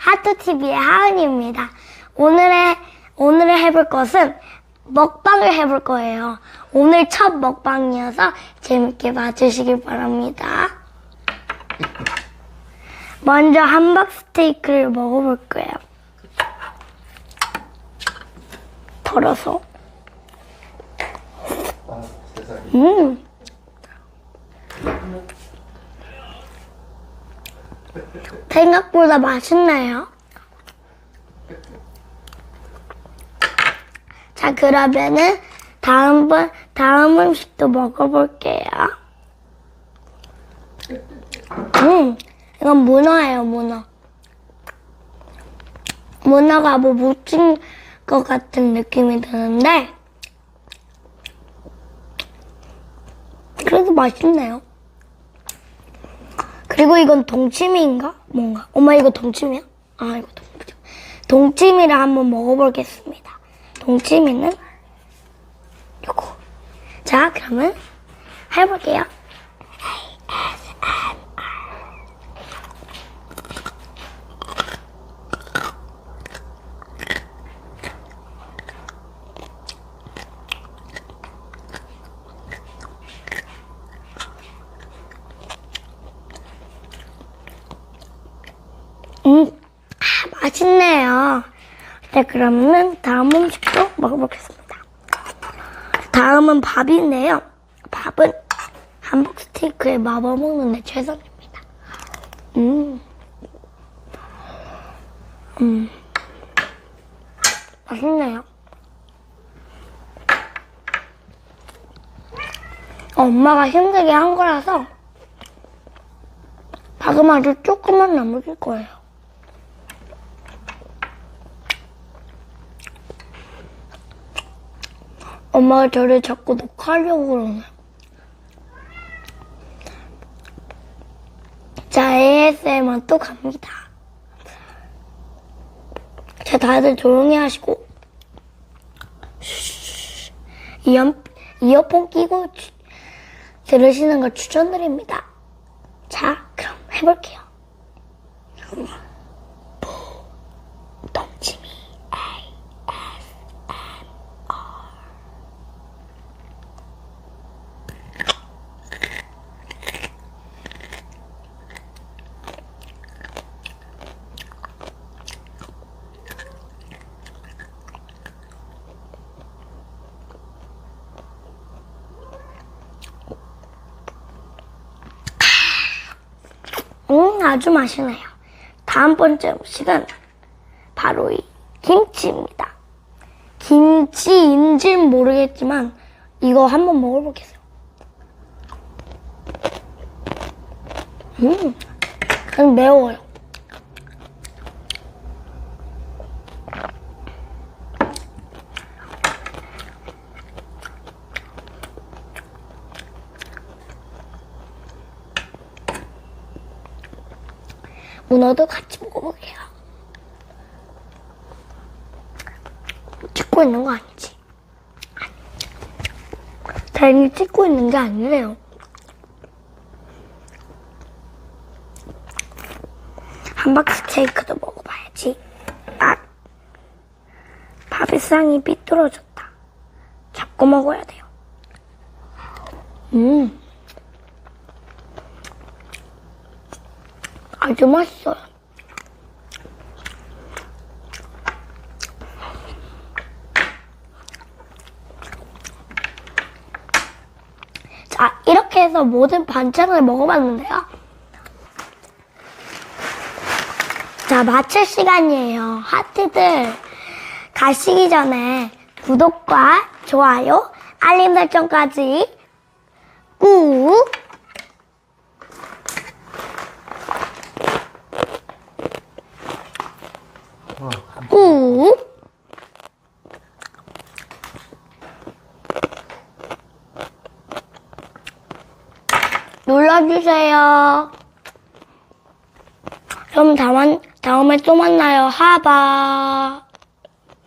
하트TV의 하은입니다. 오늘의, 오늘 해볼 것은 먹방을 해볼 거예요. 오늘 첫 먹방이어서 재밌게 봐주시길 바랍니다. 먼저 함박 스테이크를 먹어볼 거예요. 덜어서. 아. 음. 생각보다 맛있네요. 자, 그러면은 다음번 다음 음식도 먹어볼게요. 음, 이건 문어예요, 문어. 문어가 뭐 묻힌 것 같은 느낌이 드는데 그래도 맛있네요. 그리고 이건 동치미인가? 뭔가. 엄마 이거 동치미야? 아 이거 동치미. 동치미를 한번 먹어보겠습니다. 동치미는 요거. 자 그러면 해볼게요. 음, 아, 맛있네요. 네, 그러면 다음 음식도 먹어보겠습니다. 다음은 밥인데요. 밥은 함박 스테이크에 마법 먹는데 최선입니다. 음, 음, 맛있네요. 엄마가 힘들게 한 거라서 밥은 아주 조금만 남을 거예요. 엄마가 저를 자꾸 녹화하려고 그러네. 자, ASMR 또 갑니다. 자, 다들 조용히 하시고. 쉬, 이어, 이어폰 끼고 주- 들으시는 걸 추천드립니다. 자, 그럼 해볼게요. 음, 아주 맛있네요. 다음 번째 음식은 바로 이 김치입니다. 김치인지는 모르겠지만 이거 한번 먹어보겠어요. 음, 매워요. 문어도 같이 먹어볼게요. 찍고 있는 거 아니지? 다행히 찍고 있는 게 아니래요. 함박 스테이크도 먹어봐야지. 아, 밥상이 삐뚤어졌다. 잡고 먹어야 돼요. 음. 아주 맛있어요. 자, 이렇게 해서 모든 반찬을 먹어봤는데요. 자, 마칠 시간이에요. 하트들 가시기 전에 구독과 좋아요, 알림 설정까지 꾹 어, 꾹 눌러주세요. 그럼 다만, 다음에 또 만나요. 하바.